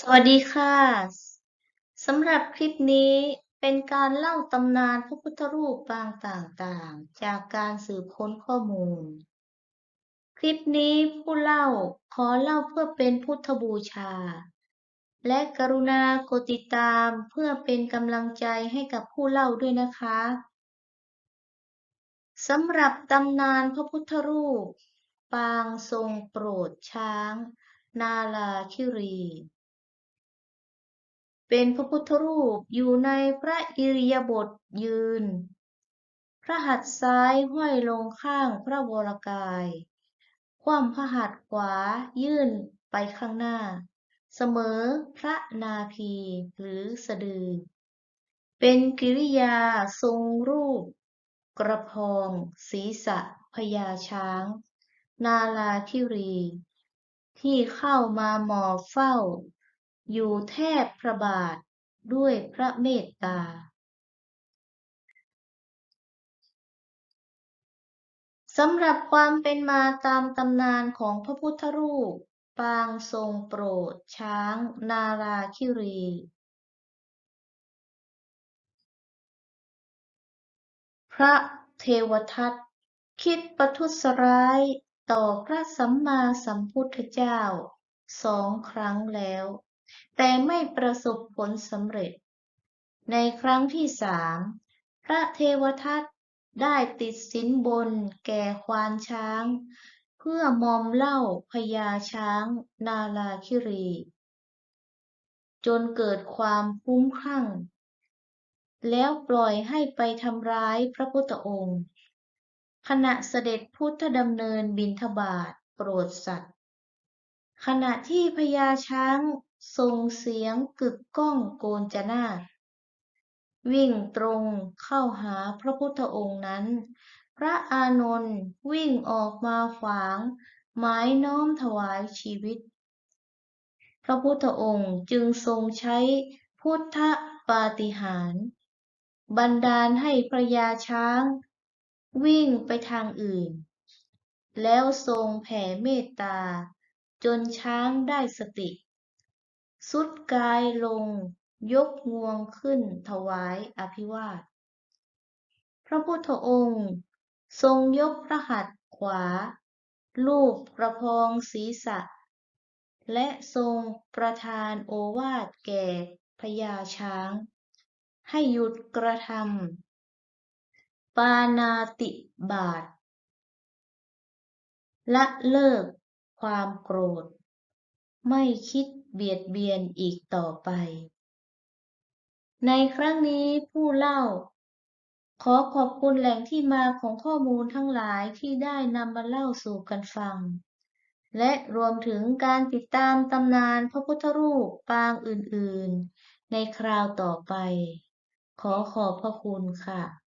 สวัสดีค่ะ สำหรับคลิปนี้เป็นการเล่าตำนานพระพุทธรูปปางต่างๆ จากการสืบค้นข้อมูล คลิปนี้ผู้เล่าขอเล่าเพื่อเป็นพุทธบูชา และกรุณากดติดตามเพื่อเป็นกำลังใจให้กับผู้เล่าด้วยนะคะสำหรับตำนานพระพุทธรูป ปางทรงโปรดช้าง นาลาคิรี เป็นพระพุทธรูปอยู่ในพระอิริยาบถยืน พระหัตถ์ซ้ายห้อยลงข้างพระวรกาย คว่ำพระหัตถ์ขวายื่นไปข้างหน้า เสมอพระนาภีหรือสะดือ เป็นกิริยาทรงรูป กระพองศีรษะพญาช้าง นาลาคิรี ที่เข้ามาหมอบเฝ้า อยู่แทบพระบาทด้วยพระเมตตา สำหรับความเป็นมาตามตำนานของพระพุทธรูป ปางทรงโปรด ช้าง นาราคิรี พระเทวทัตคิดประทุษร้ายต่อพระสัมมาสัมพุทธเจ้าสองครั้งแล้ว แต่ไม่ประสบผลสำเร็จ ในครั้งที่สามพระเทวทัตได้ติดสินบนแก่ควานช้าง เพื่อมอมเล้าพญาช้างนาลาคิรี จนเกิดความคุ้มคลั่ง แล้วปล่อยให้ไปทำร้ายพระพุทธองค์ ขณะเสด็จพุทธดำเนินบิณฑบาตโปรดสัตว์ ขณะที่พญาช้าง ส่งเสียงกึกก้องโกนจนาวิ่งตรงเข้าหาพระพุทธองค์นั้น พระอานนท์วิ่งออกมาขวาง หมายน้อมถวายชีวิต พระพุทธองค์จึงทรงใช้พุทธปาฏิหาริย์บันดาลให้พระยาช้าง วิ่งไปทางอื่น แล้วทรงแผ่เมตตา จนช้างได้สติ สุดกายลง ยกงวงขึ้นถวายอภิวาท พระพุทธองค์ ทรงยกพระหัตถ์ขวา ลูบประพองศีรษะ และทรงประทานโอวาทแก่พญาช้าง ให้หยุดกระทำปานาติบาตละเลิกความโกรธ ไม่คิด เบียดเบียนอีกต่อไป ในครั้งนี้ผู้เล่า ขอขอบคุณแหล่งที่มาของข้อมูลทั้งหลายที่ได้นำมาเล่าสู่กันฟัง และรวมถึงการติดตามตำนานพระพุทธรูปปางอื่นๆ ในคราวต่อไป ขอขอบพระคุณค่ะ